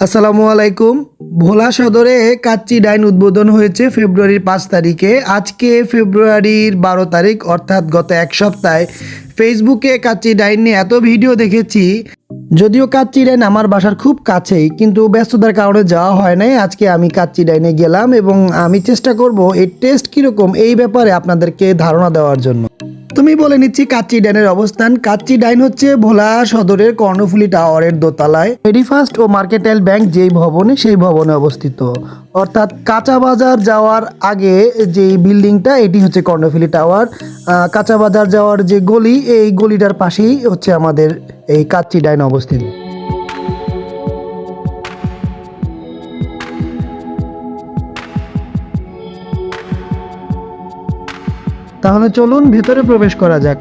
আসসালামু আলাইকুম। ভোলা সদরে কাচ্চি ডাইন উদ্বোধন হয়েছে ফেব্রুয়ারির পাঁচ তারিখে। আজকে ফেব্রুয়ারির বারো তারিখ, অর্থাৎ গত এক সপ্তাহে। ফেসবুকে কাচ্চি ডাইন নিয়ে এত ভিডিও দেখেছি। যদিও কাচ্চি ডাইন আমার বাসার খুব কাছেই, কিন্তু ব্যস্ততার কারণে যাওয়া হয় নাই। আজকে আমি কাচ্চি ডাইনে গেলাম এবং আমি চেষ্টা করব এর টেস্ট কীরকম এই ব্যাপারে আপনাদেরকে ধারণা দেওয়ার জন্য। তুমি বলে নিচ্ছি কাচ্চি ডাইনের অবস্থান। কাচ্চি ডাইন হচ্ছে ভোলা সদরের কর্ণফুলি টাওয়ারের দোতলায়। ফার্স্ট ও মার্কেটাইল ব্যাংক যেই ভবনে, সেই ভবনে অবস্থিত। অর্থাৎ কাঁচা বাজার যাওয়ার আগে যে বিল্ডিংটা, এটি হচ্ছে কর্ণফুলি টাওয়ার। কাঁচা বাজার যাওয়ার যে গলি, এই গলিটার পাশেই হচ্ছে আমাদের এই কাচ্চি ডাইন অবস্থিত। তাহলে চলুন ভেতরে প্রবেশ করা যাক।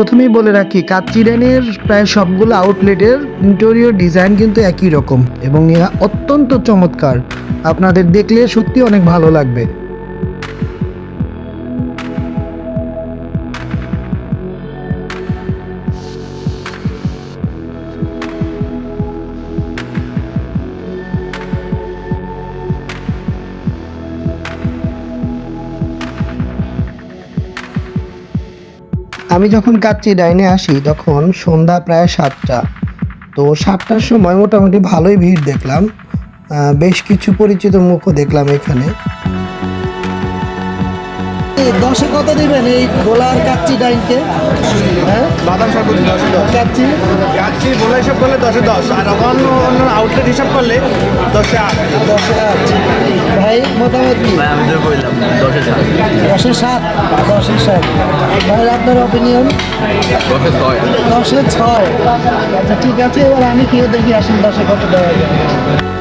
প্রথমেই বলে রাখি কাচিরানের প্রায় সবগুলো আউটলেটের ইন্টেরিয়র ডিজাইন কিন্তু একই রকম এবং ইহা অত্যন্ত চমৎকার। আপনাদের দেখলে সত্যি অনেক ভালো লাগবে। আমি যখন কাচ্চি ডাইনে আসি, তখন সন্ধ্যা প্রায় সাতটা। তো সাতটার সময় মোটামুটি ভালোই ভিড় দেখলাম। বেশ কিছু পরিচিত মুখও দেখলাম এখানে। দশে কত দিবেন এই গোলার কাচ্চি ডাইনকে? হ্যাঁ? বাদাম শরবত দশে দশ। কাচ্চি? গাছি বলে হিসাব করলে দশে দশ। আর অন্য অন্য আউটলেট হিসাব করলে দশে আট। দশে আট। ভাই মোটামুটি? কি? ভাই আমি তো বললাম দশে সাত। দশে সাত? দশে সাত। ভাই আপনার অপিনিয়ন দশে ছয়। দশে ছয়। আচ্ছা ঠিক আছে এবার আমি খেয়ে দেখি আসেন দশে কত দেওয়া যায়।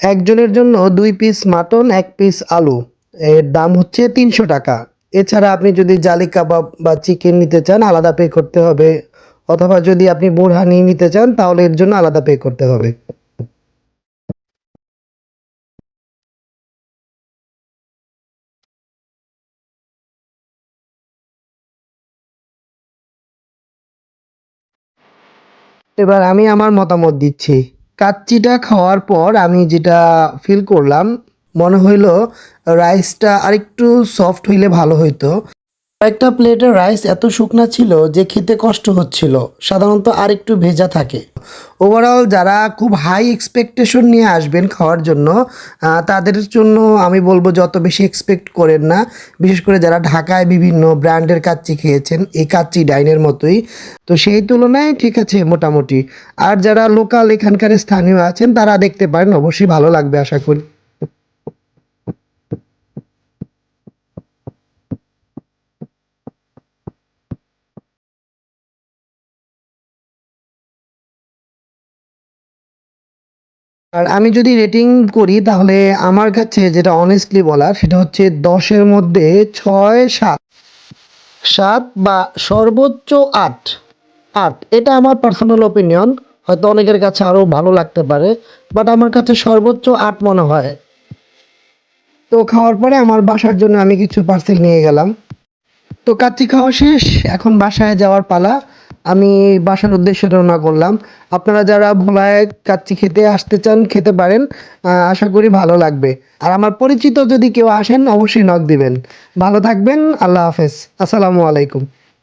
একজনের জন্য দুই পিস মাটন এক পিস আলু। এর দাম হচ্ছে তিনশো টাকা। এছাড়া আপনি যদি জালি কাবাব বা চিকেন নিতে চান, আলাদা পে করতে হবে। অথবা যদি আপনি বোরহানি নিতে চান, তাহলে এর জন্য আলাদা পে করতে হবে। এবার আমি আমার মতামত দিচ্ছি। কাচ্চিটা খাওয়ার পর আমি যেটা ফিল করলাম, মনে হইল রাইসটা আরেকটু সফট হইলে ভালো হইতো। একটা প্লেটের রাইস এত শুকনা ছিল যে খেতে কষ্ট হচ্ছিল। সাধারণত আরেকটু ভেজা থাকে। ওভারঅল যারা খুব হাই এক্সপেকটেশন নিয়ে আসবেন খাওয়ার জন্য তাদের জন্য আমি বলব যত বেশি এক্সপেক্ট করেন না। বিশেষ করে যারা ঢাকায় বিভিন্ন ব্র্যান্ডের কাচ্চি খেয়েছেন, এই কাচ্চি ডাইনের মতোই। তো সেই তুলনায় ঠিক আছে মোটামুটি। আর যারা লোকাল এখানকার স্থানীয় আছেন, তারা দেখতে পারেন, অবশ্যই ভালো লাগবে, আশা করি। আর আমি যদি রেটিং করি, তাহলে আমার কাছে যেটা অনেস্টলি বলার, সেটা হচ্ছে দশের মধ্যে ছয়, সাত। সাত বা সর্বোচ্চ আট। আট, এটা আমার পার্সোনাল ওপিনিয়ন হয়তো অনেকের কাছে আরও ভালো লাগতে পারে বাট আমার কাছে সর্বোচ্চ আট মনে হয়। তো খাওয়ার পরে আমার বাসার জন্য আমি কিছু পার্সেল নিয়ে গেলাম। তো কাচ্চি খাওয়া শেষ, এখন বাসায় যাওয়ার পালা। আমি বাসার উদ্দেশ্যে রওনা করলাম। আপনারা যারা ভোলায় কাচ্চি খেতে আসতে চান, খেতে পারেন। আশা করি ভালো লাগবে। আর আমার পরিচিত যদি কেউ আসেন, অবশ্যই নক দিবেন। ভালো থাকবেন, আল্লাহ হাফেজ। আসসালামু আলাইকুম।